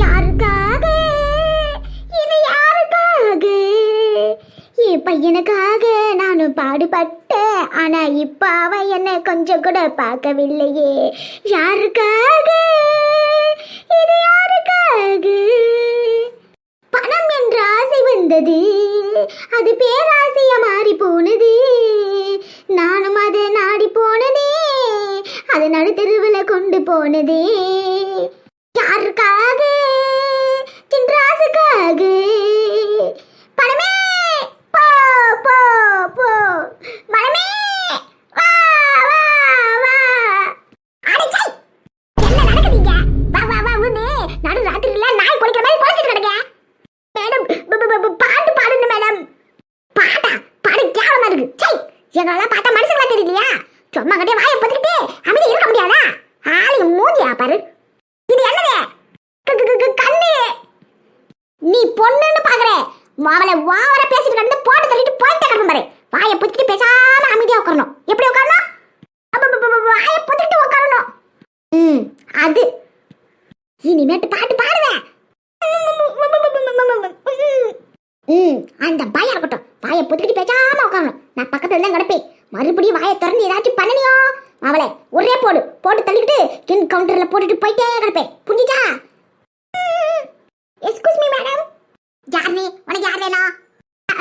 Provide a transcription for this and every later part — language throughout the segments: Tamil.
யாருக்காக? இது யாருக்காக? என் பையனுக்காக நானும் பாடுபட்டேன். ஆனா இப்ப அவன் என்னை கொஞ்சம் கூட பார்க்கவில்லையே. யாருக்காக? இது யாருக்காக? பணம் என்ற ஆசை வந்தது. அது பேராசையா மாறி போனது. நானும் அதை நாடி போனதே அது நடுத்தெருவில் கொண்டு போனதே. யாருக்காக தின்றாசுக்காக பணமே போ போ போ மனமே வா வா வா அடச்சை என்ன நடக்குதுங்க வா வா வா உடனே நடு ராத்திரில நாய் குளிக்கிற மாதிரி குளிச்சிட்டு கிடக்க மேடம் ப- ப- ப- பாட்டு பாடுங்க மேடம் பாட்டா பாடு கேவலமா இருக்கு சை எங்களெல்லாம் பார்த்தா மனுஷங்களா தெரியலையா சும்மா கட்டே வாயை பத்துக்கிட்டு அமைதி இருக்க முடியாதா ஆளு மூஞ்சியா பாரு இது என்னது க- க- க- கண்ணு நீ பொண்ணுன்னு பாக்குற அவளை வாவர பேசிட்டு கிடந்து போட்டு தள்ளிட்டு போயிட்டே கிடக்கும் பாரு. வாயை புத்திட்டு பேசாம அமைதியா உட்காரணும். எப்படி உட்காரணும்? வாயை புத்திட்டு உட்காரணும். ம் அது. இனிமேட்டு பாட்டு பாடுவேன். ம் அந்த பயம் இருக்கட்டும். வாயை புத்திட்டு பேசாம உட்காரணும். நான் பக்கத்துல தான் கிடப்பேன். மறுபடியும் வாயை திறந்து ஏதாச்சும் பண்ணனியோ? அவளை ஒரே போடு. போட்டு தள்ளிக்கிட்டு கின் கவுண்டர்ல போட்டுட்டு போயிட்டே கிடப்பேன். புரிஞ்சுச்சா? எக்ஸ்கூஸ் மீ மேடம் யார் நீ உனக்கு யார் வேணும்?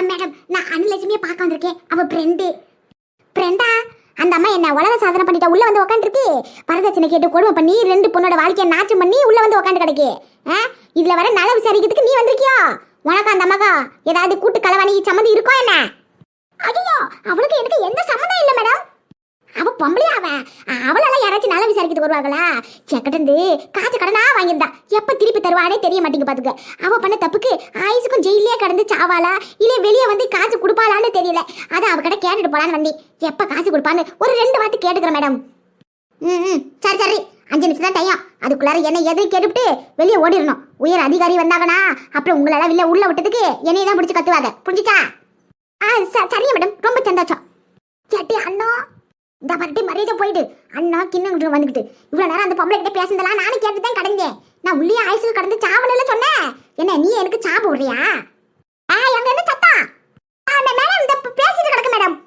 மேடம் நான் அனிலட்சுமியை பார்க்க வந்திருக்கேன். அவள் ஃப்ரெண்டு ஃப்ரெண்டா அந்த அம்மா என்ன உலக சாதனை பண்ணிட்டா? உள்ள வந்து உட்காந்துருக்கு வரதட்சணை கேட்டு கொடுமை பண்ணி ரெண்டு பொண்ணோட வாழ்க்கையை நாச்சம் பண்ணி உள்ள வந்து உட்காந்து கிடக்கு. ஆ இதுல வர நல விசாரிக்கிறதுக்கு நீ வந்திருக்கியோ? உனக்கு அந்த அம்மாக்கா? ஏதாவது கூட்டு கலவாணி சம்மந்தி இருக்கோ என்ன? ஐயோ அவளுக்கு எனக்கு எந்த சம்மந்தம் இல்லை மேடம். அவ பொம்பளையா அவ. அவளெல்லாம் யாராச்சும் நல்லா விசாரிக்கிட்டு வருவாங்களா செக்கட்டந்து காசு கடனா வாங்கியிருந்தா. எப்போ திருப்பி தருவானே தெரிய மாட்டேங்க பாத்துக்க. அவ பண்ண தப்புக்கு ஆயுசுக்கும் ஜெயிலே கடந்து சாவாளா? இல்லை வெளியே வந்து காசு கொடுப்பாளான்னு தெரியல. அதான் அவகிட்ட கேட்டுட்டு போலான்னு வந்தேன். எப்போ காசு கொடுப்பான்னு ஒரு ரெண்டு வார்த்தை கேட்டுக்கிறேன் மேடம். ம் ம். சரி சரி. அஞ்சு நிமிஷம் தான் டைம் அதுக்குள்ளார என்ன எதுவும் கேட்டுவிட்டு வெளியே ஓடிடணும் உயர் அதிகாரி வந்தாங்கன்னா அப்புறம் உங்களால வெளில உள்ள விட்டதுக்கு என்னையை தான் பிடிச்சி கத்துவாங்க புரிஞ்சுச்சா? ஆ ச- மேடம். ரொம்ப சந்தோஷம். கேட்டி அண்ணா. இந்த மறுபடியும் மரியாதை போயிட்டு அண்ணா கிண்ணம் வந்துக்கிட்டு. இவ்வளோ நேரம் அந்த பொம்பளை கிட்ட பேசுனதெல்லாம் நானும் கேட்டு தான் கடந்தேன். நான் உள்ளே ஆயுசுல கடந்து சாவல சொன்னேன். என்ன நீ எனக்கு சாப்பு விடுறியா ஆ எங்க என்ன சத்தம் ஆ மேடம் இந்த ப- பேசிட்டு கிடக்கு மேடம்.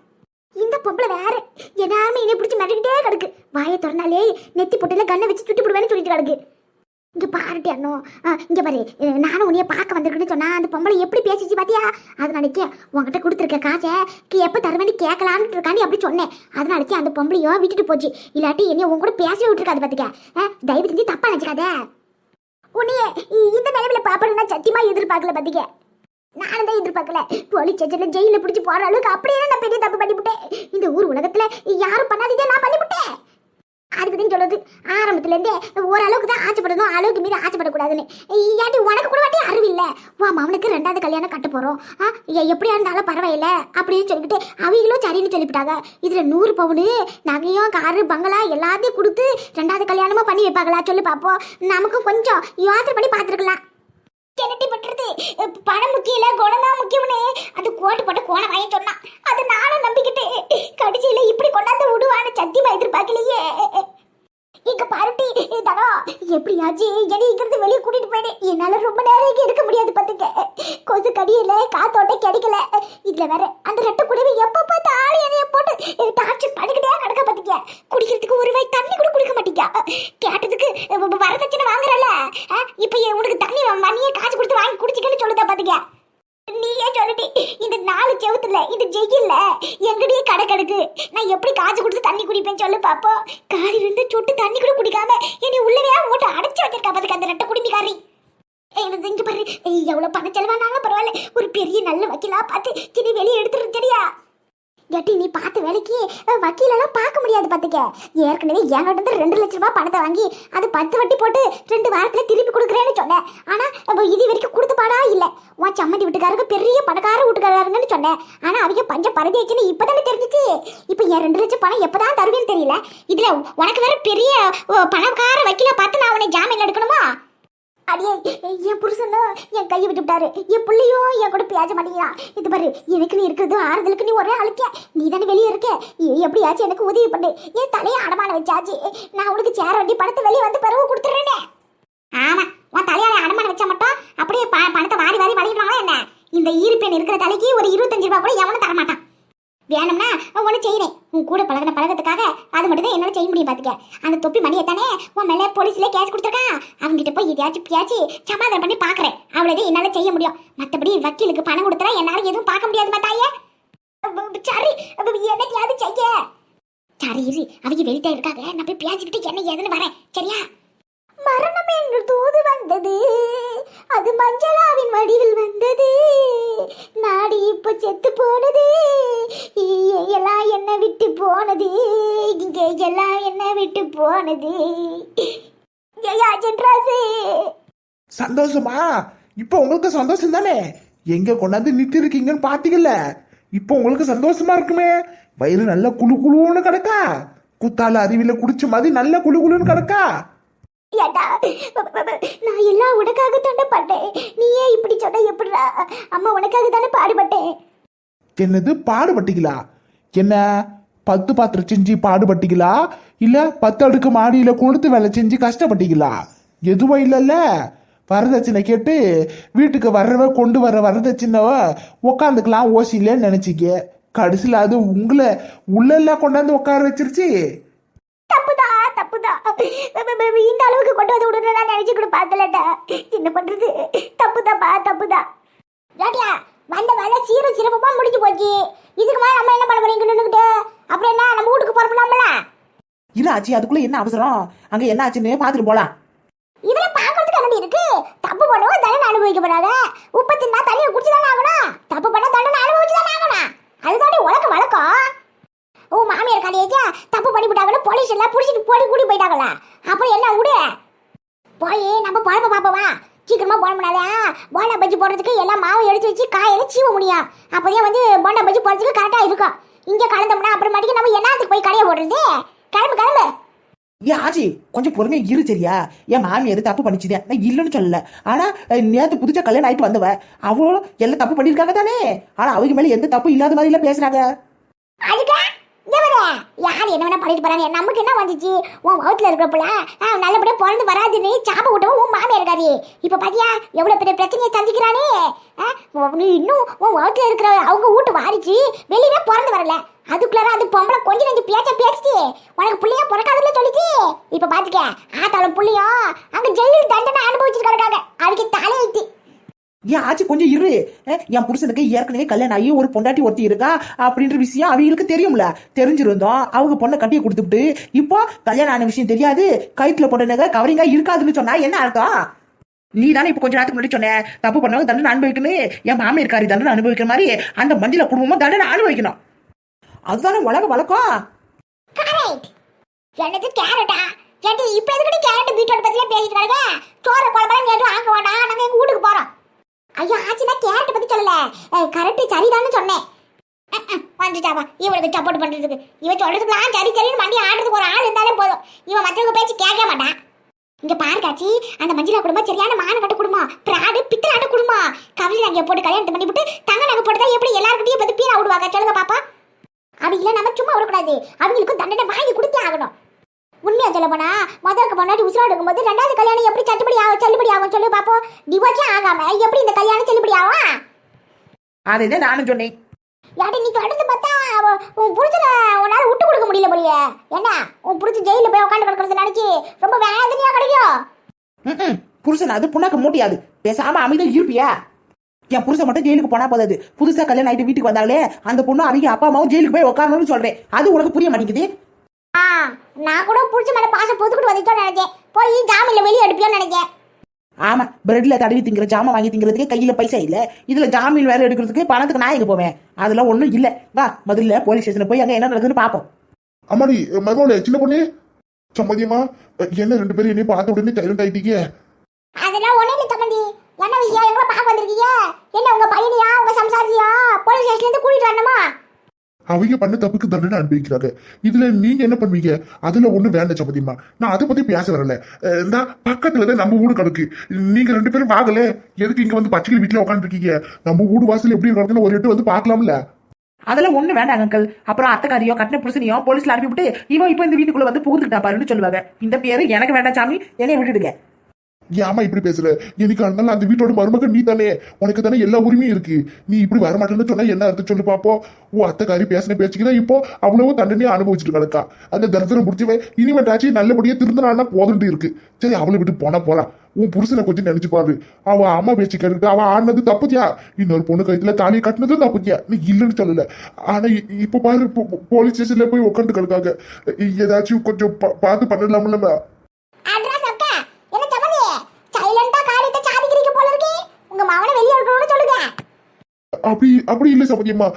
இந்த பொம்பளை வேற. ஏதாவது என்னை பிடிச்சி மிரட்டிக்கிட்டே கிடக்கு. வாயை திறந்தாலே நெத்தி பொட்டில கண்ணை வச்சு சுட்டி போடுவேன்னு சொல்லிட்டு கிடக்கு. இங்க பாருட்டி அண்ணோ. ஆ, பாரு. நானும் உன்னைய பார்க்க வந்திருக்குன்னு சொன்னா அந்த பொம்பளை எப்படி பேசிச்சு பாத்தியா? அதனாலக்கே உங்ககிட்ட கொடுத்துருக்க காசை எப்போ எப்ப தருவேன்னு கேட்கலான்னு இருக்காண்டி அப்படி சொன்னேன். அதனாலக்கே அந்த பொம்பளையோ விட்டுட்டு போச்சு. இல்லாட்டி என்னைய உங்க கூட பேசவே விட்டுருக்காது பார்த்துக்க தயவு செஞ்சு தப்பா நினச்சிக்காத உன்னைய இந்த நிலவில் பாப்பேன்னு சத்தியமாக எதிர்பார்க்கல பார்த்துக்க நானும் தான் எதிர்பார்க்கல. போலீஸ் ஸ்டேஷனில் ஜெயிலில் பிடிச்சி போகிற அளவுக்கு அப்படியே நான் பெரிய தப்பு பண்ணிவிட்டேன் இந்த ஊர் உலகத்தில் யாரும் பண்ணாதீங்க நான் பண்ணிவிட்டேன் அதுக்கு தான் சொல்லுது ஆரம்பத்துல இருந்தே ஓரளவுக்கு தான் ஆச்சப்படணும் அளவுக்கு மீது ஆச்சப்படக்கூடாதுன்னு ஏன்டி உனக்கு கூட வாட்டி அறிவு இல்ல? வா அவனுக்கு ரெண்டாவது கல்யாணம் கட்ட போகிறோம் ஆ, எப்படியா இருந்தாலும் பரவாயில்ல அப்படின்னு சொல்லிட்டு அவங்களும் சரின்னு சொல்லிவிட்டாங்க. இதுல நூறு பவுனு நகையும் காரு பங்களா எல்லாத்தையும் கொடுத்து ரெண்டாவது கல்யாணமும் பண்ணி வைப்பாங்களா? சொல்லு பார்ப்போம் நமக்கும் கொஞ்சம் யோசனை பண்ணி பார்த்துருக்கலாம். என்னட்டி பண்றது பணம் முக்கியம் இல்ல முக்கியம்னு. அது கோட்டு போட்டு கோணம் வாங்கி சொன்னான். அது நானும் நம்பிக்கிட்டு கடிச்சியில இப்படி கொண்டாந்து விடுவான்னு சத்தியமா எதிர்பார்க்கலையே. இங்க பாருட்டி தடா எப்படியாச்சு என்னை இங்கிருந்து வெளியே கூட்டிட்டு போயிடு. என்னால ரொம்ப நேரம் இங்க இருக்க முடியாது பாத்துக்க கொசு கடியில காத்தோட்ட கிடைக்கல. இதுல வேற அந்த ரெட்டை குடிவை எப்ப பார்த்து ஆளு என்னைய போட்டு டார்ச்சர் பண்ணிக்கிட்டே கிடக்க பாத்துக்க குடிக்கிறதுக்கு ஒரு வாய் தண்ணி கூட குடிக்க மாட்டீங்க கேட்டதுக்கு வரதட்சணை இப்போ ஏன் உனக்கு தண்ணி மணியே காசு கொடுத்து வாங்கி குடிச்சிக்கன்னு சொல்லுதா பாத்துக்க நீயே சொல்லிட்டி இந்த நாலு செவுத்துல இந்த ஜெயில்ல எங்கடியே கடை கிடக்கு. நான் எப்படி காசு கொடுத்து தண்ணி குடிப்பேன் சொல்லு பாப்போம் காரி இருந்து சொட்டு தண்ணி கூட குடிக்காம என்னை உள்ளவே ஓட்ட அடைச்சு வச்சிருக்கா பாத்துக்க அந்த ரெட்டை குடிமிக்காரி ஏய், இங்க பாரு. எவ்வளவு பணம் செலவானாலும் பரவாயில்ல. ஒரு பெரிய நல்ல வக்கீலா பார்த்து இனி வெளியே எடுத்துரு தெரியா எட்டி நீ பார்த்த வேலைக்கு வக்கீலெல்லாம் பார்க்க முடியாது பார்த்துக்க. ஏற்கனவே என்கிட்ட இருந்து ரெண்டு லட்ச ரூபாய் பணத்தை வாங்கி அது பத்து வட்டி போட்டு ரெண்டு வாரத்தில் திருப்பி கொடுக்குறேன்னு சொன்னேன். ஆனால் இது வரைக்கும் கொடுத்து பாடா இல்லை. உன் சம்மந்தி வீட்டுக்காரங்க பெரிய பணக்கார வீட்டுக்காரங்கன்னு சொன்னேன். ஆனால் அவங்க பஞ்ச பரதேச்சுன்னு இப்போ தானே தெரிஞ்சிச்சு. இப்போ என் ரெண்டு லட்சம் பணம் எப்போ தான் தருவேன்னு தெரியல. இதில் உனக்கு வேற பெரிய பணக்கார வக்கீலை பார்த்து நான் உன்னை ஜாமீன் எடுக்கணுமா? அடியே என் புருஷன் தான் என் கையை விட்டு விட்டாரு. என் பிள்ளையோ என் கூட பேச மாட்டேங்கிறான் இது பாரு எனக்கு நீ இருக்கிறது ஆறுதலுக்கு நீ ஒரே அழுக்க நீ தானே வெளியே இருக்க. எப்படியாச்சும் எனக்கு உதவி பண்ணு. என் தலையை அடமான வச்சாச்சு. நான் உனக்கு சேர வண்டி பணத்தை வெளியே வந்து பிறகு கொடுத்துட்றேனே. ஆமா உன் தலையால அடமான வச்சா மட்டும் அப்படியே பணத்தை வாரி வாரி வளையிடுவாங்களா என்ன? இந்த ஈர்ப்பெண் இருக்கிற தலைக்கு ஒரு இருபத்தஞ்சு ரூபா கூட எவனும் தரமாட்டான். வேணும்னா ஒன்று செய்கிறேன் உன் கூட பழகின பழகத்துக்காக அது மட்டும் தான் என்னால் செய்ய முடியும் பார்த்துக்க அந்த தொப்பி மணியை தானே உன் மேலே போலீஸ்ல கேஸ் கொடுத்துருக்கான். அவங்ககிட்ட போய் எதையாச்சும் பியாச்சு சமாதானம் பண்ணி பார்க்குறேன் அவ்வளோதான் என்னால் செய்ய முடியும். மற்றபடி வக்கீலுக்கு பணம் கொடுத்துறா என்னால் எதுவும் பார்க்க முடியாது தாயே. சரி. என்னத்தையாவது செய்ய. சரி இரு. அவங்க வெளியிட்ட இருக்காங்க. நான் போய் பேசிக்கிட்டு என்ன ஏதுன்னு வரேன். சரியா? மரணம் என்று தூது வந்தது. அது மஞ்சளாவின் வடிவில் வந்தது. நாடி இப்ப செத்து போனது. எல்லாம் என்ன விட்டு போனது. இங்க எல்லாம் என்ன விட்டு போனது. ஜெயா ஜென்ராசு. சந்தோஷமா? இப்போ உங்களுக்கு சந்தோஷம் தானே? எங்க கொண்டாந்து நிறுத்தி இருக்கீங்கன்னு பாத்தீங்கல்ல இப்போ உங்களுக்கு சந்தோஷமா இருக்குமே? வயிறு நல்ல குழு குழுன்னு கிடக்கா? குத்தால அருவியில குடிச்ச மாதிரி நல்ல குழு குழுன்னு கிடக்கா? ஏண்டா? நான் எல்லாம் உனக்காக தானே பண்ணேன். நீயே இப்படி சொன்ன எப்படிடா? அம்மா உனக்காக தானே பாடுபட்டேன். என்னது பாடுபட்டீங்களா? என்ன பத்து பாத்திரம் செஞ்சு பாடுபட்டீங்களா? இல்ல பத்து அடுக்கு மாடியில கொடுத்து வேலை செஞ்சு கஷ்டப்பட்டீங்களா? எதுவும் இல்லைல்ல. வரதட்சணை கேட்டு வீட்டுக்கு வர்றவ கொண்டு வர வரதட்சணைவ உக்காந்துக்கலாம் ஓசியிலன்னு நினைச்சிக்க கடைசியில் அது உங்களை உள்ளெல்லாம் கொண்டாந்து உட்கார வச்சிருச்சு. இந்த அளவுக்கு கொண்டு வந்து நான் நினைச்சு கூட பார்த்தலடா என்ன பண்றது? தப்புதாப்பா தப்புதா. ஏட்டியா வந்த வேலை சீரும் சிறப்புமா முடிஞ்சு போச்சு. இதுக்கு மேல நம்ம என்ன பண்ண போறீங்க நின்னுக்கிட்டு? அப்புறம் என்ன நம்ம வீட்டுக்கு போறோம்ல இல்ல ஆச்சி அதுக்குள்ள என்ன அவசரம்? அங்க என்ன ஆச்சுன்னு பாத்துட்டு போலாம். இதுல பாக்கிறதுக்கு என்ன இருக்கு? தப்பு பண்ணுவோம் தண்டனை அனுபவிக்க போறாங்க உப்பு தின்னா தண்ணியை குடிச்சுதானே ஆகணும். தப்பு பண்ண தண்டனை அனுபவிச்சுதானே ஆகணும். அதுதானே உலக வழக்கம். ஓ மாமியார் கதையாச்சா தப்பு பண்ணிவிட்டாங்கன்னு போலீஸ் எல்லாம் புடிச்சிட்டு போடி கூடி போயிட்டாங்கல்ல அப்புறம் என்ன விடு. போய் நம்ம பழப்ப பாப்பவா சீக்கிரமா போனோம்னாலே போண்டா பஜ்ஜி போடுறதுக்கு எல்லாம் மாவு எடுத்து வச்சு காயில சீவ முடியும். அப்போதே வந்து போண்டா பஜ்ஜி போடுறதுக்கு கரெக்டா இருக்கும். இங்க கலந்தோம்னா அப்புறமேட்டுக்கு நம்ம என்னத்துக்கு போய் கடையை போடுறது? கிளம்பு கிளம்பு. ஏன் ஆச்சி கொஞ்சம் பொறுமையா இரு சரியா? என் மாமியார் தப்பு பண்ணிச்சுதே. நான் இல்லைன்னு சொல்லல. ஆனா நேத்து புதுச்சா கல்யாணம் ஆயிட்டு வந்தவ அவளும் எல்லாம் தப்பு பண்ணிருக்காங்க தானே? ஆனா அவங்க மேல எந்த தப்பு இல்லாத மாதிரி எல்லாம் பேசுறாங்க யார் என்ன வேணா பண்ணிட்டு போறாங்க? நமக்கு என்ன வந்துச்சு? உன் வகுத்துல இருக்கிற புள்ள ஆ, நல்லபடியா பிறந்து வராதுன்னு சாப்ப விட்டவும் உன் மாமியா இருக்காரு இப்ப பாத்தியா? எவ்வளவு பெரிய பிரச்சனையை சந்திக்கிறானே? ஆ, நீ இன்னும் உன் வகுத்துல இருக்கிற அவங்க வீட்டு வாரிச்சு வெளியே பிறந்து வரல. அதுக்குள்ளார அது பொம்பளை கொஞ்ச நெஞ்சு பேச்ச பேசிச்சு. உனக்கு புள்ளையா பிறக்காதுல சொல்லிச்சு. இப்ப பாத்துக்க ஆத்தாலும் புள்ளையும் அங்க ஜெயில் தண்டனை அனுபவிச்சுட்டு கிடக்காங்க அதுக்கு தலையெழுத்து. ஏன் ஆச்சு கொஞ்சம் இரு. என் புருஷனுக்கு ஏற்கனவே கல்யாணம் ஆகி ஒரு பொண்டாட்டி ஒருத்தி இருக்கா அப்படின்ற விஷயம் அவங்களுக்கு தெரியும்ல. தெரிஞ்சிருந்தோம். அவங்க பொண்ணை கட்டி கொடுத்துட்டு இப்போ கல்யாணம் ஆன விஷயம் தெரியாது. கயிற்றுல போட்ட கவரிங்கா இருக்காதுன்னு சொன்னா என்ன அர்த்தம்? நீ தானே இப்போ கொஞ்ச நேரத்துக்கு முன்னாடி சொன்ன தப்பு பண்ணவங்க தண்டனை அனுபவிக்கணும் என் மாமியார்காரி தண்டனை அனுபவிக்கிற மாதிரி அந்த மஞ்சள குடும்பமும் தண்டனை அனுபவிக்கணும். அதுதானே உலக வழக்கம். எனக்கு என்னது கேரட்டா? ஏன்டி இப்ப எதுக்கு கேரட் பீட்ரூட் பத்தியே பேசிட்டு கிடக்க? சோறு குழம்பு கேட்டு ஆக்க வேண்டாம். நாங்க எங்க வீட்டுக்கு போறோம். ஐயோ ஆச்சு நான் கேரட் பத்தி சொல்லல. கரெக்ட் சரிதான்னு சொன்னேன். அஹ், வந்துட்டாவா? இவனுக்கு சப்போர்ட் பண்றதுக்கு. இவன் சொல்றதுக்குலாம் சரி சரின்னு மண்டி ஆடுறதுக்கு ஒரு ஆள் இருந்தாலே போதும். இவன் மற்றவங்க பேச்சு கேட்க மாட்டான். இங்க பாருக்காச்சி அந்த மஞ்சுளா குடும்பம் சரியான மான கட்ட குடும்பம். பிராடு பித்தலாட்ட குடும்பம். கவிதை நாங்க போட்டு கல்யாணத்தை பண்ணிவிட்டு தங்க நாங்க போட்டு எப்படி எல்லாருக்கிட்டையும் பத்தி பீரா விடுவாங்க? சொல்லுங்க பாப்பா. அவங்க நம்ம சும்மா விடக்கூடாது. அவங்களுக்கும் தண்டனை வாங்கி கொடுத்தே ஆகணும். உண்மையா சொல்ல போனா? முதலுக்கு பொண்டாட்டி உசுரோடு இருக்கும்போது ரெண்டாவது கல்யாணம் எப்படி சட்டுப்படி ஆகும்? செல்லுபடி ஆகும் சொல்லு பாப்போம். டிவோர்ஸே ஆகாம? எப்படி இந்த கல்யாணம் செல்லுபடி ஆகும்? அதை தான் நானும் சொன்னேன். யாட்டி நீ தொடர்ந்து பார்த்தா உன் புருஷனை உன்னால விட்டு கொடுக்க முடியல போலியே. என்ன உன் புருஷன் ஜெயில போய் உட்காந்து கிடக்கிறது நினைச்சு ரொம்ப வேதனையா கிடைக்கும். புருஷன் அது புண்ணாக்க மூட்டியாது. பேசாம அமைதியா இருப்பியா? என் புருஷன் மட்டும் ஜெயிலுக்கு போனா போதாது. புதுசா கல்யாணம் ஆயிட்டு வீட்டுக்கு வந்தாலே அந்த பொண்ணு அவங்க அப்பா அம்மாவும் ஜெயிலுக்கு போய் உட்காரணும்னு சொல்றேன். அது உனக்கு புரிய மாட்டேங்குது? நான் கூட புருஷன் மேல பாசம் பொதுக்கிட்டு வந்துட்டோம்னு நினைச்சேன். போய் ஜாமீன்ல வெளியே எடுப்பியோன்னு நினைச்சேன். ஆமா பிரெட்ல தடவி திங்கிற ஜாமான் வாங்கி திங்கிறதுக்கு கையில பைசா இல்ல. இதுல ஜாமீன் வேற எடுக்கிறதுக்கு பணத்துக்கு நான் எங்க போவேன்? அதெல்லாம் ஒண்ணும் இல்ல. வா முதல்ல போலீஸ் ஸ்டேஷன்ல போய் அங்க என்ன நடக்குதுன்னு பாப்போம். அம்மாடி மருமகளே சின்ன பொண்ணு. சம்மதியமா என்ன ரெண்டு பேரும் என்னைய பார்த்த உடனே சைலண்ட் ஆயிட்டீங்க? அதெல்லாம் ஒண்ணே இல்லை சம்மந்தி. என்ன விஷயம்? எங்களை பார்க்க வந்திருக்கீங்க? என்ன உங்க பையனியா? உங்க சம்சாரியா? போலீஸ் ஸ்டேஷன்ல இருந்து கூட்டிட்டு வரணுமா? அவங்க பண்ண தப்புக்கு தண்டனை அனுபவிக்கிறாங்க. இதுல நீங்க என்ன பண்ணுவீங்க? அதுல ஒண்ணு வேண்டாம் சபதிமா நான் அதை பத்தி பேச வரல. அஹ் இந்த பக்கத்துல தான் நம்ம வீடு கிடக்கு. நீங்க ரெண்டு பேரும் வாங்கல. எதுக்கு இங்க வந்து பச்சைக்கிளி வீட்டுல உட்காந்துருக்கீங்க நம்ம வீடு வாசல் எப்படி கிடக்குன்னு ஒரு எட்டு வந்து பாக்கலாம்ல அதெல்லாம் ஒண்ணு வேண்டாம் அங்கிள். அப்புறம் அத்தைக்காரியோ கட்டின புருஷனையோ போலீஸ்ல அனுப்பிவிட்டு இவன் இப்ப இந்த வீட்டுக்குள்ள வந்து புகுந்துக்கிட்டா பாருன்னு சொல்லுவாங்க. இந்த பேரு எனக்கு வேண்டாம் சாமி. என்னைய விட்டுடுங்க. ஏமா இப்படி பேசுற. எனக்கு அதனால அந்த வீட்டோட மருமகன் நீ தானே உனக்கு தானே எல்லா உரிமையும் இருக்கு. நீ இப்படி வரமாட்டேன்னு சொன்னா என்ன அர்த்தம் சொல்லு பாப்போ? ஓ அத்தைக்காரி பேசின பேச்சுக்குதான் இப்போ அவ்வளவு தண்டனையை அனுபவிச்சுட்டு கிடக்கா. அந்த தரித்திரம் முடிச்சவன் இனிமேட்டாச்சும் நல்லபடியா திருந்தினான்னா போதுன்ட்டு இருக்கு. சரி அவளை விட்டு போனா போலாம். உன் புருஷனை கொஞ்சம் நினைச்சு பாரு. அவ அம்மா பேச்சு கேட்டுட்டு அவன் ஆனது தப்புத்தியா? இன்னொரு பொண்ணு கைத்துல தாலி கட்டினதும் தப்புத்தியா? நீ இல்லைன்னு சொல்லல. ஆனா இப்ப பாரு போலீஸ் ஸ்டேஷன்ல போய் உட்காந்து கிடக்காங்க ஏதாச்சும் கொஞ்சம் பார்த்து பண்ணலாம்ல அட்ரஸ் அக்கா என்ன சம்மந்தி சைலண்டா காரியத்தை சாதிக்கிறீங்க போல இருக்கே உங்க மவனை வெளியே இருக்கணும்னு சொல்லுங்க அப்படி அப்படி இல்லை சமதியம்மா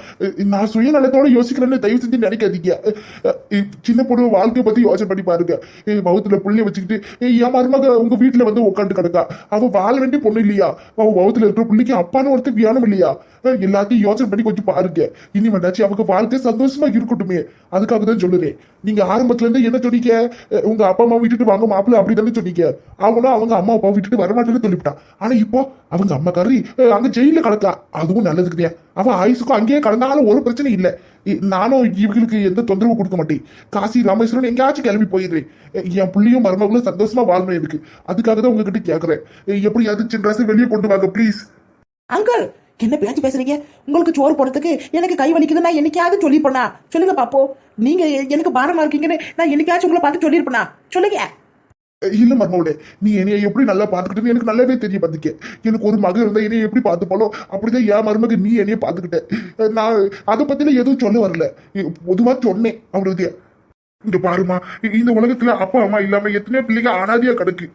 நான் சுயநலத்தோட யோசிக்கிறேன்னு தயவு செஞ்சு நினைக்காதீங்க. சின்ன பொண்ணு வாழ்க்கைய பத்தி யோசனை பண்ணி பாருங்க. அஹ், வவுத்துல வச்சுக்கிட்டு அஹ், என் மருமக உங்க வீட்டுல வந்து உட்காந்து கிடக்கா. அவ வாழ வேண்டிய பொண்ணு இல்லையா? அவ வவுத்துல இருக்கிற பிள்ளைக்கு அப்பான்னு ஒருத்தர் வேணும் இல்லையா? எல்லாத்தையும் யோசனை பண்ணி கொஞ்சம் பாருங்க. இனிமேட்டாச்சும் அவங்க வாழ்க்கை சந்தோஷமா இருக்கட்டுமே. அதுக்காக தான் சொல்லுறேன். நீங்க ஆரம்பத்துல இருந்து என்ன சொன்னீங்க? உங்க அப்பா அம்மா விட்டுட்டு வாங்க மாப்பிள்ள அப்படி தானே சொன்னீங்க. அவனும் அவங்க அம்மா அப்பா விட்டுட்டு வரமாட்டேன்னு சொல்லிவிட்டான். ஆனா இப்போ அவங்க அம்மா கறி அங்க ஜெயில கிடக்கா. அதுவும் நல்லதுக்குதே அவன் ஆயுசுக்கும் அங்கேயே கடந்தாலும் ஒரு பிரச்சனை இல்லை. இ- நானும் இவங்களுக்கு எந்த தொந்தரவு கொடுக்க மாட்டேன். காசி ராமேஸ்வரன் எங்கேயாச்சும் கிளம்பி போயிடுறேன். என் பிள்ளையும் மருமகளும் சந்தோஷமா வாழணும் எனக்கு அதுக்காக தான் உங்ககிட்ட கேட்கறேன் எப்படியாவது சின்ன வெளியே கொண்டு வாங்க ப்ளீஸ் அங்கிள் என்ன பேச்சு பேசுறீங்க? உங்களுக்கு சோறு போடுறதுக்கு எனக்கு கை வலிக்குதுன்னா என்னைக்காவது சொல்லிருப்பேனா சொல்லுங்க பாப்போ நீங்க எனக்கு பாரமா இருக்கீங்கன்னு நான் என்னைக்காச்சும் உங்களை பார்த்து சொல்லியிருப்பேனா? சொல்லுங்க. இல்ல மர்மவுடே நீ என்னைய எப்படி நல்லா பாத்துக்கிட்டேன்னு எனக்கு நல்லாவே தெரிய பாத்துக்க. எனக்கு ஒரு மகன் இருந்தா என்னைய எப்படி பாத்துப்பாலோ அப்படிதான் என் மருமக நீ என்னைய பாத்துக்கிட்ட நான் அதை பத்தில எதுவும் சொல்ல வரல. பொதுவா சொன்னேன் அவருக்கு இங்க பாருமா இந்த உலகத்துல அப்பா அம்மா இல்லாம எத்தனையோ பிள்ளைங்க அனாதையா கிடக்கு.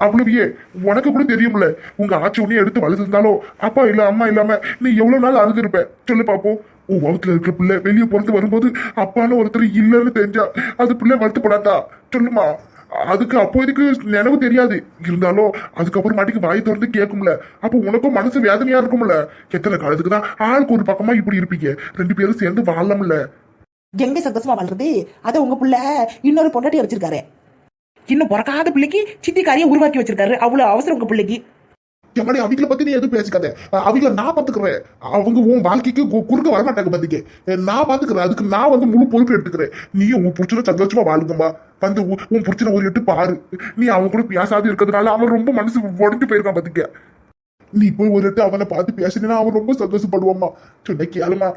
அவ்வளவையே உனக்கு கூட தெரியும்ல உங்க ஆட்சி ஒன்னே எடுத்து வளர்த்துருந்தாலும் அப்பா இல்ல அம்மா இல்லாம நீ எவ்வளவு நாள் அழுதுருப்ப? சொல்லு பாப்போம் உன் வகுத்துல இருக்கிற பிள்ளை வெளியே பிறந்து வரும்போது அப்பான்னு ஒருத்தர் இல்லைன்னு தெரிஞ்சா அது பிள்ளை வருத்தப்படாதா சொல்லுமா அதுக்கு அப்போ இதுக்கு நினைவு தெரியாது. இருந்தாலும் அதுக்கப்புறம் மாட்டிக்கு வாய் திறந்து கேட்கும்ல அப்போ உனக்கும் மனசு வேதனையா இருக்கும்ல. எத்தனை காலத்துக்கு தான் ஆளுக்கு ஒரு பக்கமா இப்படி இருப்பீங்க. ரெண்டு பேரும் சேர்ந்து வாழலாம்ல. எங்க சந்தோஷமா வாழ்றது? அத உங்க புள்ள இன்னொரு பொண்டாட்டியை வச்சிருக்காரு. இன்னும் பிறக்காத பிள்ளைக்கு சித்திக்காரியை உருவாக்கி வச்சிருக்காரு. அவ்வளவு அவசரம் உங்க பிள்ளைக்கு. எப்படி அவங்கள பத்தி நீ எதுவும் பேசிக்காத. அவங்கள நான் பாத்துக்கிறேன் அவங்க உன் வாழ்க்கைக்கு கு- குறுக்க வரமாட்டாங்க பாத்துக்க. நான் பாத்துக்கிறேன் அதுக்கு நான் வந்து முழு பொறுப்பு எடுத்துக்கிறேன். நீயும் உன் புருஷனை சந்தோஷமா வாழுங்கம்மா. வந்து உன் உன் ஒரு எட்டு பாரு. நீ அவன் கூட பேசாது இருக்கிறதுனால அவன் ரொம்ப மனசு உடஞ்சு போயிருக்கான் பாத்துக்க. நீ போய் ஒரு எட்டு அவனை பார்த்து பேசினா அவன் ரொம்ப சந்தோஷப்படுவாம்மா. சொன்ன கேளுமா.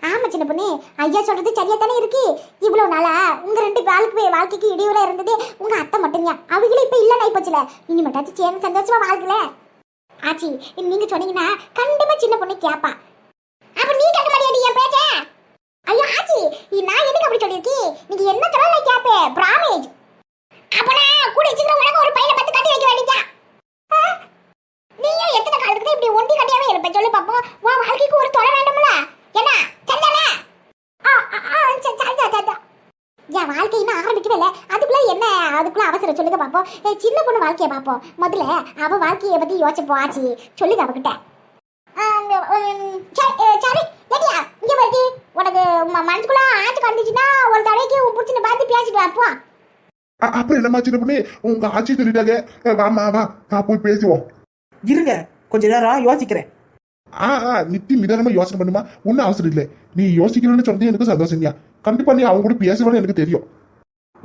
ஆமா சின்ன பொண்ணு. ஐயா சொல்றது சரியா தானே இருக்கு? இவ்வளவு நாளா உங்க ரெண்டு வாழ்க்கை வாழ்க்கைக்கு இடையூறா இருந்தது உங்க அத்தை மட்டும்தான். அவங்களே இப்ப இல்ல போச்சுல இனிமேட்டாச்சும் சேர்ந்து சந்தோஷமா வாழ்க்கல. ஆச்சி நீங்க சொன்னீங்கன்னா கண்டிப்பா சின்ன பொண்ணு கேப்பா. அப்ப நீ கேட்க மாட்டியா என் பேச்ச? ஐயோ ஆச்சி நான் எதுக்கு அப்படி சொல்லியிருக்கேன் நீங்க என்ன சொன்னாலும் நான் பிராமேஜ் அப்பனா கூட வச்சுக்கிற உனக்கு ஒரு பையனை பத்து கட்டி வைக்க வேண்டியதா? நீயும் எத்தனை காலத்துக்கு இப்படி ஒண்டி கட்டியாவே இருப்ப? சொல்லு பாப்போம். உன் வாழ்க்கைக்கு ஒரு தொலை வேண்டும்ல. என்ன? சந்தானா ஆ ஆ, ஆ, சரி, என் வாழ்க்கை இன்னும் ஆரம்பிக்கவே இல்லை. அதுக்குள்ள என்ன? அதுக்குள்ள அவசரம் சொல்லுங்க பாப்போம். ஏ, சின்ன பொண்ணு வாழ்க்கைய பாப்போம். முதல்ல அவ வாழ்க்கைய பத்தி யோசிப்போம் ஆச்சு. சொல்லுங்க அவகிட்ட. சரி, ஏடியா இங்க பாருடி உனக்கு ம- மனசுக்குள்ள ஆச்சு கண்டுச்சுன்னா ஒரு தடவைக்கு உன் புடிச்சுன்னு பார்த்து பேசிட்டு வாப்போ அப்புறம் என்னம்மா சின்ன பொண்ணு? உங்க ஆட்சி சொல்லிட்டாங்க. வாமா வா. வா போய் பேசுவோம். இருங்க கொஞ்ச நேரம் யோசிக்கிறேன். ஆ ஆ நித்தி நிதானமா யோசனை பண்ணுமா? ஒன்றும் அவசரம் இல்லை. நீ யோசிக்கணும்னு சொன்னது எனக்கு சந்தோஷம்யா கண்டிப்பா நீ அவங்க கூட பேசுவேன்னு எனக்கு தெரியும்.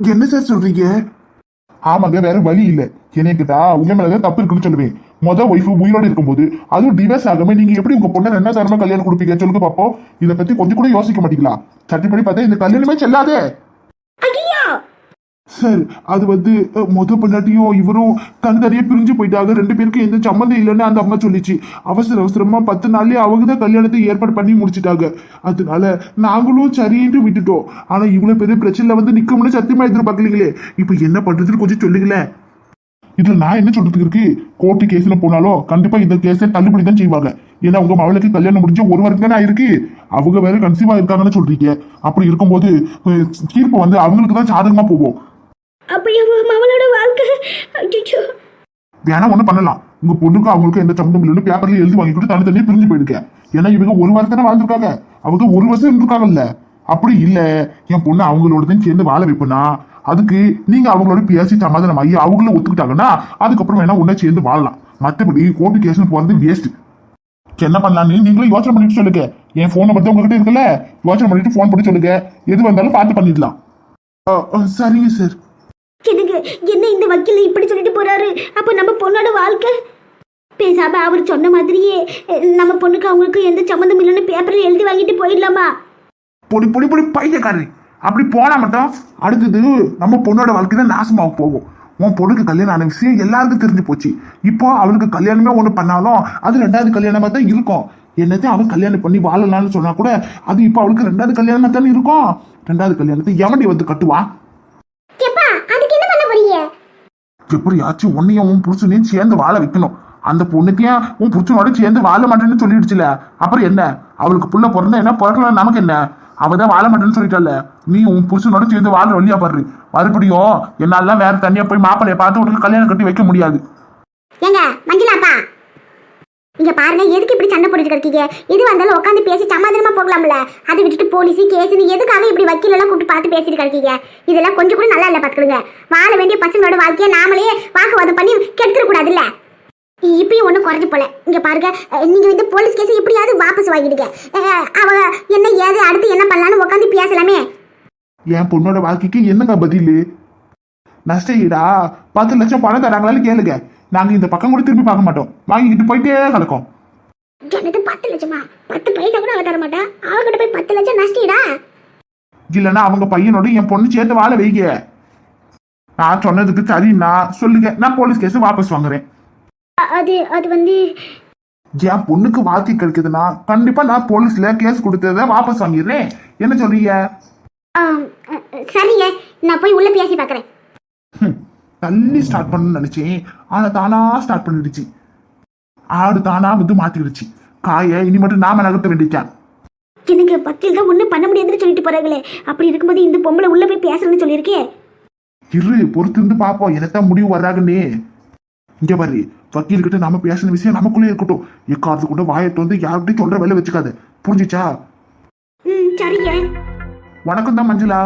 என்ன சார் சொல்றீங்க? ஆமாங்க வேற வழி இல்ல. என்னைக்கிட்டா உங்க மேலதான் தப்பு இருக்குன்னு சொல்லுவேன். முத ஒய்ஃப் உயிரோட இருக்கும்போது அதுவும் டிவைஸ் ஆகாம நீங்க எப்படி உங்க பொண்ணை என்ன தரமா கல்யாணம் கொடுப்பீங்க? சொல்லுங்க பாப்போம். இதை பத்தி கொஞ்சம் கூட யோசிக்க மாட்டீங்களா? சட்டப்படி பார்த்தா இந்த கல்யாணமே செல்லாதே. சார் அது வந்து மொத பொண்டாட்டியும் இவரும் தனித்தனியே பிரிஞ்சு போயிட்டாங்க. ரெண்டு பேருக்கும் எந்த சம்மந்தம் இல்லைன்னு அந்த அம்மா சொல்லிச்சு. அவசர அவசரமா பத்து நாள்லயே அவங்க தான் கல்யாணத்தை ஏற்பாடு பண்ணி முடிச்சிட்டாங்க. அதனால நாங்களும் சரின்ட்டு விட்டுட்டோம். ஆனா இவ்வளவு பெரிய பிரச்சனை வந்து நிக்கும்னு சத்தியமா எதிர்பார்க்கலீங்களே. இப்ப என்ன பண்றதுன்னு கொஞ்சம் சொல்லுங்களேன். இதுல நான் என்ன சொல்றதுக்கு இருக்கு? கோர்ட்டு கேஸ்ல போனாலும் கண்டிப்பா இந்த கேஸை தள்ளுபடி தான் செய்வாங்க. ஏன்னா உங்க மகளுக்கு கல்யாணம் முடிஞ்சு ஒரு வாரம் தானே ஆயிருக்கு. அவங்க வேற கன்சீவா இருக்காங்கன்னு சொல்றீங்க. அப்படி இருக்கும்போது தீர்ப்பு வந்து அவங்களுக்கு தான் சாதகமா போவோம் அப்ப என் மவளோட வாழ்க்கை? வேணா ஒண்ணு பண்ணலாம். உங்க பொண்ணுக்கும் அவங்களுக்கும் எந்த சம்மந்தம் இல்லைன்னு பேப்பர்ல எழுதி வாங்கி கொடுத்து தனித்தனியே பிரிஞ்சு போயிடுங்க. ஏன்னா இவங்க ஒரு வாரம் தானே வாழ்ந்துருக்காங்க. அவங்க ஒரு வருஷம் இருந்திருக்காங்கல்ல. அப்படி இல்ல. என் பொண்ணு அவங்களோட சேர்ந்து வாழ வைப்பேனா? அதுக்கு நீங்க அவங்களோட பேசி சமாதானம் ஆகி அவங்களும் ஒத்துக்கிட்டாங்கன்னா அதுக்கப்புறம் வேணா ஒண்ணா சேர்ந்து வாழலாம். மற்றபடி கோர்ட்டு கேஸ்னு போறது வேஸ்ட் என்ன பண்ணலாம்னு நீங்களும் யோசனை பண்ணிட்டு சொல்லுங்க. என் ஃபோன் நம்பர் தான் உங்ககிட்ட இருக்குல்ல? யோசனை பண்ணிட்டு ஃபோன் பண்ணி சொல்லுங்க. எது வந்தாலும் பார்த்து பண்ணிடலாம். சரிங்க சார் எனக்கு என்ன இந்த வக்கீல் இப்படி சொல்லிட்டு போறாரு? அப்ப நம்ம பொண்ணோட வாழ்க்கை? பேசாம அவர் சொன்ன மாதிரியே நம்ம பொண்ணுக்கு அவங்களுக்கு எந்த சம்மந்தம் இல்லைன்னு பேப்பர்ல எழுதி வாங்கிட்டு போயிடலாமா? பொடி பொடி பொடி பைத்தியக்காரி. அப்படி போனா மட்டும் அடுத்தது நம்ம பொண்ணோட வாழ்க்கை தான் நாசமாக போகும். உன் பொண்ணுக்கு கல்யாணம் ஆன விஷயம் எல்லாருக்கும் தெரிஞ்சு போச்சு. இப்போ அவனுக்கு கல்யாணமே ஒன்று பண்ணாலும் அது ரெண்டாவது கல்யாணமாக தான் இருக்கும். என்னத்தையும் அவன் கல்யாணம் பண்ணி வாழலாம்னு சொன்னா கூட அது இப்போ அவளுக்கு ரெண்டாவது கல்யாணமாக தானே இருக்கும்? ரெண்டாவது கல்யாணத்தை எவனி வந்து கட்டுவா எப்பா அதுக்கு என்ன பண்ண போறீங்க எப்படியாச்சும் உன்னையும் உன் புருஷனையும் சேர்ந்து வாழ வைக்கணும். அந்த பொண்ணுக்கையும் உன் புருஷனோட சேர்ந்து வாழ மாட்டேன்னு சொல்லிடுச்சுல. அப்புறம் என்ன? அவளுக்கு புள்ள பிறந்தா என்ன பிறக்கலாம் நமக்கு என்ன? அவ தான் வாழ மாட்டேன்னு சொல்லிட்டால நீ உன் புருஷனோட சேர்ந்து வாழ வழியா பாரு. மறுபடியும் என்னால வேற தனியா போய் மாப்பிள்ளைய பார்த்து உனக்கு கல்யாணம் கட்டி வைக்க முடியாது. ஏங்க மஞ்சளாப்பா இங்க பாருங்க எதுக்கு இப்படி சண்டை போட்டுட்டு இருக்கீங்க? எது வந்தாலும் உட்காந்து பேசி சமாதானமா போகலாம்ல. அதை விட்டுட்டு போலீஸ் கேஸ்னு எதுக்காக இப்படி வக்கீல் எல்லாம் கூப்பிட்டு பார்த்து பேசிட்டு இருக்கீங்க இதெல்லாம் கொஞ்சம் கூட நல்லா இல்ல பாத்துக்கிடுங்க வாழ வேண்டிய பசங்களோட வாழ்க்கையை நாமளே வாக்குவாதம் பண்ணி கெடுத்துட கூடாதுல்ல? இப்பயும் ஒன்றும் குறைஞ்சு போல. இங்க பாருங்க நீங்கள் நீங்க வந்து போலீஸ் கேஸ் எப்படியாவது வாபஸ் வாங்கிடுங்க. அவ என்ன ஏது அடுத்து என்ன பண்ணலான்னு உட்காந்து பேசலாமே? என் பொண்ணோட வாழ்க்கைக்கு என்னங்க பதில்? நஷ்ட ஈடா பத்து லட்சம் பணம் தராங்களான்னு கேளுங்க. நாங்க இந்த பக்கம் கூட திரும்பி பார்க்க மாட்டோம். வாங்கிக்கிட்டு போயிட்டே கிடக்கும் எனக்கு பத்து லட்சமா? பத்து பைசா கூட அவ தர மாட்டா? அவகிட்ட போய் பத்து லட்சம் நஷ்டீடா? இல்லைன்னா அவங்க பையனோட என் பொண்ணு சேர்த்து வாழ வைங்க. நான் சொன்னதுக்கு சரின்னா சொல்லுங்க. நான் போலீஸ் கேஸ் வாபஸ் வாங்குறேன். அது அது வந்து என் பொண்ணுக்கு வாழ்க்கை கிடைக்குதுன்னா கண்டிப்பா நான் போலீஸ்ல கேஸ் கொடுத்ததை வாபஸ் வாங்கிடுறேன். என்ன சொல்றீங்க? சரிங்க. நான் போய் உள்ள பேசி பார்க்கறேன். ஹம், தள்ளி ஸ்டார்ட் பண்ணணும்னு நினைச்சேன். ஆனா தானா ஸ்டார்ட் பண்ணிடுச்சு. ஆடு தானா வந்து மாத்திடுச்சு. காயை இனி மட்டும் நாம நகர்த்த வேண்டியதான் எனக்கு வக்கீல் தான் ஒன்றும் பண்ண முடியாதுன்னு சொல்லிட்டு போறாங்களே. அப்படி இருக்கும்போது இந்த பொம்பளை உள்ள போய் பேசணும்னு சொல்லியிருக்கே. இரு பொறுத்து இருந்து பாப்போம். என்னத்தான் முடிவு வர்றாங்கன்னே. இங்க பாரு வக்கீல் கிட்ட நாம பேசின விஷயம் நமக்குள்ளே இருக்கட்டும். எக்காரத்து கூட வாயட்டு வந்து யார்கிட்டயும் சொல்ற வேலை வச்சுக்காத. புரிஞ்சுச்சா? ம் சரிங்க. வணக்கம் தான் மஞ்சுளா.